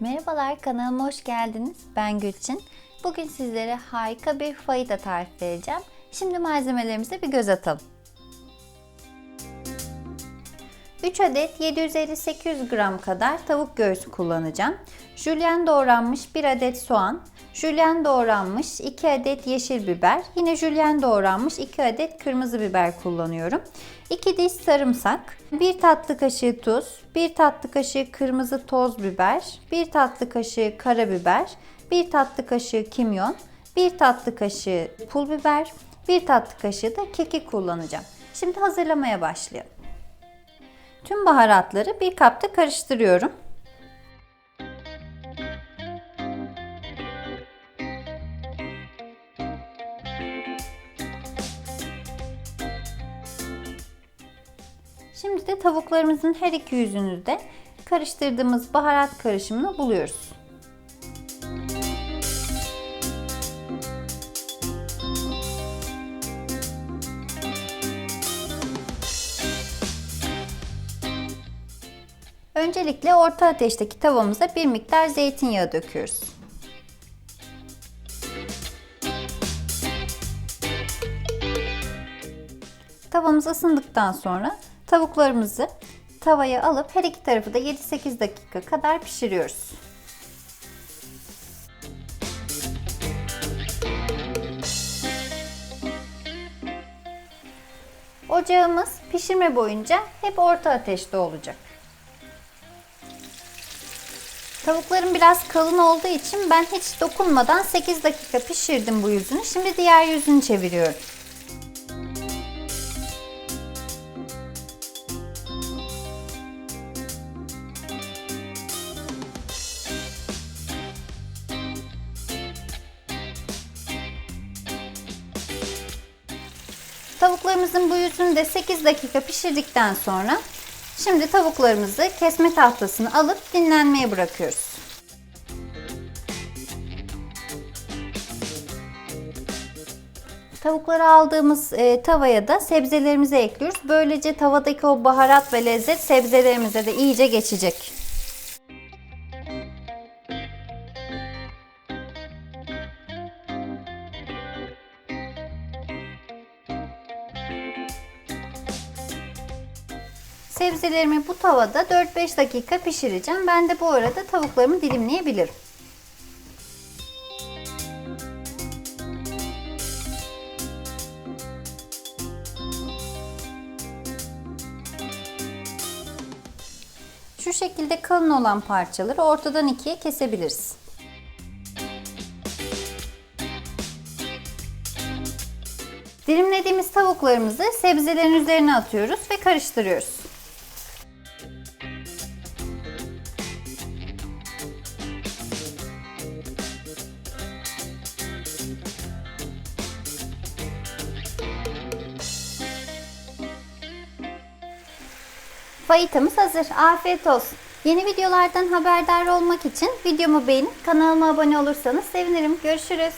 Merhabalar kanalıma hoş geldiniz. Ben Gülçin. Bugün sizlere harika bir fayita tarifi vereceğim. Şimdi malzemelerimize bir göz atalım. 3 adet 750-800 gram kadar tavuk göğsü kullanacağım. Jülyen doğranmış 1 adet soğan, jülyen doğranmış 2 adet yeşil biber, yine jülyen doğranmış 2 adet kırmızı biber kullanıyorum. 2 diş sarımsak, 1 tatlı kaşığı tuz, 1 tatlı kaşığı kırmızı toz biber, 1 tatlı kaşığı karabiber, 1 tatlı kaşığı kimyon, 1 tatlı kaşığı pul biber, 1 tatlı kaşığı da kekik kullanacağım. Şimdi hazırlamaya başlayalım. Tüm baharatları bir kapta karıştırıyorum. Şimdi de tavuklarımızın her iki yüzünü de karıştırdığımız baharat karışımını buluyoruz. Öncelikle orta ateşteki tavamıza bir miktar zeytinyağı döküyoruz. Tavamız ısındıktan sonra tavuklarımızı tavaya alıp her iki tarafı da 7-8 dakika kadar pişiriyoruz. Ocağımız pişirme boyunca hep orta ateşte olacak. Tavuklarım biraz kalın olduğu için ben hiç dokunmadan 8 dakika pişirdim bu yüzünü. Şimdi diğer yüzünü çeviriyorum. Tavuklarımızın bu yüzünü de 8 dakika pişirdikten sonra şimdi tavuklarımızı kesme tahtasını alıp dinlenmeye bırakıyoruz. Tavukları aldığımız e, tavaya da sebzelerimizi ekliyoruz. Böylece tavadaki o baharat ve lezzet sebzelerimize de iyice geçecek. Sebzelerimi bu tavada 4-5 dakika pişireceğim. Ben de bu arada tavuklarımı dilimleyebilirim. Şu şekilde kalın olan parçaları ortadan ikiye kesebiliriz. Dilimlediğimiz tavuklarımızı sebzelerin üzerine atıyoruz ve karıştırıyoruz. Fajitamız hazır. Afiyet olsun. Yeni videolardan haberdar olmak için videomu beğenip kanalıma abone olursanız sevinirim. Görüşürüz.